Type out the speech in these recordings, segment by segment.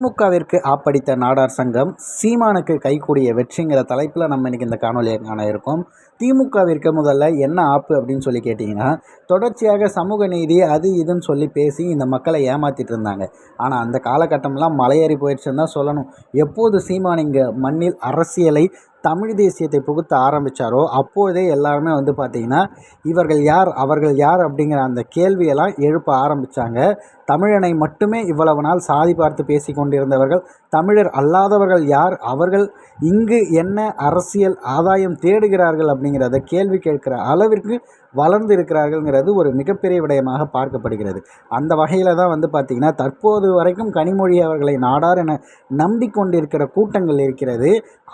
திமுகவிற்கு ஆப்படித்த நாடார் சங்கம் சீமானுக்கு கைகூடிய வெற்றிங்கிற தலைப்பில் நம்ம இன்றைக்கி இந்த காணொலியை காண இருக்கோம். திமுகவிற்கு முதல்ல என்ன ஆப்பு அப்படின்னு சொல்லி கேட்டிங்கன்னா தொடர்ச்சியாக சமூக நீதி அது இதுன்னு சொல்லி பேசி இந்த மக்களை ஏமாற்றிட்டு இருந்தாங்க. ஆனால் அந்த காலகட்டம்லாம் மலையேறி போயிடுச்சுன்னு தான் சொல்லணும். எப்போது சீமான் இங்கே மண்ணில் அரசியலை தமிழ் தேசியத்தை புகுத்த ஆரம்பித்தாரோ அப்போதே எல்லாருமே வந்து பார்த்திங்கன்னா இவர்கள் யார் அவர்கள் யார் அப்படிங்கிற அந்த கேள்வியெல்லாம் எழுப்ப ஆரம்பித்தாங்க தமிழனை மட்டுமே இவ்வளவு நாள் சாதி பார்த்து பேசி கொண்டிருந்தவர்கள் தமிழர் அல்லாதவர்கள் யார் அவர்கள் இங்கு என்ன அரசியல் ஆதாயம் தேடுகிறார்கள் அப்படிங்கிறத கேள்வி கேட்கிற அளவிற்கு வளர்ந்து இருக்கிறார்கள்ங்கிறது ஒரு மிகப்பெரிய விடயமாக பார்க்கப்படுகிறது. அந்த வகையில் தான் வந்து பார்த்திங்கன்னா தற்போது வரைக்கும் கனிமொழி அவர்களை நாடார் என நம்பிக்கொண்டிருக்கிற கூட்டங்கள் இருக்கிறது.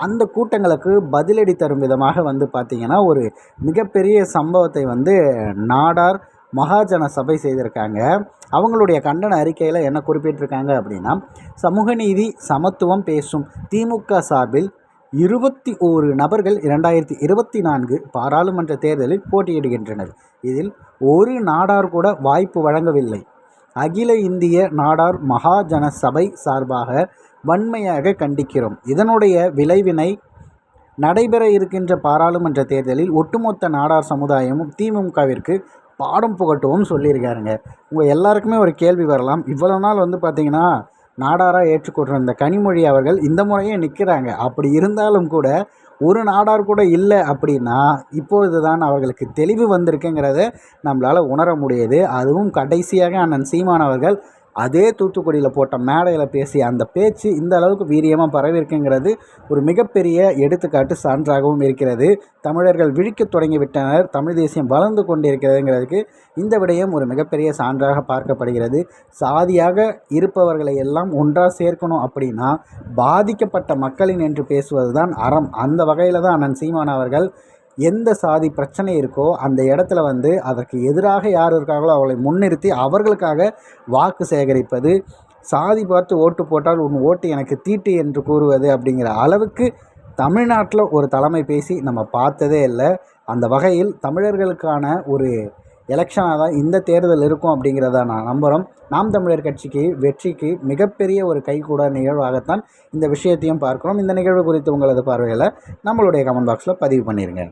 அந்த கூட்டங்களுக்கு பதிலடி தரும் விதமாக வந்து பார்த்திங்கன்னா ஒரு மிகப்பெரிய சம்பவத்தை வந்து நாடார் மகாஜன சபை செய்திருக்காங்க. அவங்களுடைய கண்டன அறிக்கையில் என்ன குறிப்பிட்டிருக்காங்க அப்படின்னா சமூக நீதி சமத்துவம் பேசும் திமுக சார்பில் இருபத்தி ஓரு நபர்கள் இரண்டாயிரத்தி இருபத்தி நான்கு பாராளுமன்ற தேர்தலில் போட்டியிடுகின்றனர். இதில் ஒரு நாடார் கூட வாய்ப்பு வழங்கவில்லை. அகில இந்திய நாடார் மகாஜன சபை சார்பாக வன்மையாக கண்டிக்கிறோம். இதனுடைய விளைவினை நடைபெற இருக்கின்ற பாராளுமன்ற தேர்தலில் ஒட்டுமொத்த நாடார் சமுதாயமும் திமுகவிற்கு பாடம் புகட்டவும் சொல்லியிருக்காருங்க. உங்கள் எல்லாருக்குமே ஒரு கேள்வி வரலாம். இவ்வளோ நாள் வந்து பார்த்திங்கன்னா நாடாராக ஏற்றுக்கொண்டிருந்த இந்த கனிமொழி அவர்கள் இந்த முறையே நிற்கிறாங்க அப்படி இருந்தாலும் கூட ஒரு நாடார் கூட இல்லை அப்படின்னா இப்பொழுது தான் அவர்களுக்கு தெளிவு வந்திருக்குங்கிறத நம்மளால் உணர முடியுது. அதுவும் கடைசியாக அண்ணன் சீமானவர்கள் அதே தூத்துக்குடியில் போட்ட மேடையில் பேசிய அந்த பேச்சு இந்த அளவுக்கு வீரியமாக பரவியிருக்குங்கிறது ஒரு மிகப்பெரிய எடுத்துக்காட்டு சான்றாகவும் இருக்கிறது. தமிழர்கள் விழிக்க தொடங்கிவிட்டனர். தமிழ் தேசியம் வளர்ந்து கொண்டிருக்கிறதுங்கிறதுக்கு இந்த விடயம் ஒரு மிகப்பெரிய சான்றாக பார்க்கப்படுகிறது. சாதியாக இருப்பவர்களை எல்லாம் ஒன்றாக சேர்க்கணும் அப்படின்னா பாதிக்கப்பட்ட மக்களின் என்று பேசுவது தான் அறம். அந்த வகையில் தான் அண்ணன் சீமான் அவர்கள் எந்த சாதி பிரச்சனை இருக்கோ அந்த இடத்துல வந்து அதற்கு எதிராக யார் இருக்காங்களோ அவளை முன்னிறுத்தி அவர்களுக்காக வாக்கு சேகரிப்பது சாதி பார்த்து ஓட்டு போட்டால் உன் ஓட்டு எனக்கு தீட்டு என்று கூறுவது அப்படிங்கிற அளவுக்கு தமிழ்நாட்டில் ஒரு தலைமை பேசி நம்ம பார்த்ததே இல்லை. அந்த வகையில் தமிழர்களுக்கான ஒரு எலெக்ஷனாக தான் இந்த தேர்தல் இருக்கும் அப்படிங்கிறத நான் நம்புகிறோம் நாம் தமிழர் கட்சிக்கு வெற்றிக்கு மிகப்பெரிய ஒரு கைகூட நிகழ்வாகத்தான் இந்த விஷயத்தையும் பார்க்குறோம். இந்த நிகழ்வு குறித்து உங்களது பார்வைகளை நம்மளுடைய கமெண்ட் பாக்ஸில் பதிவு பண்ணிடுங்க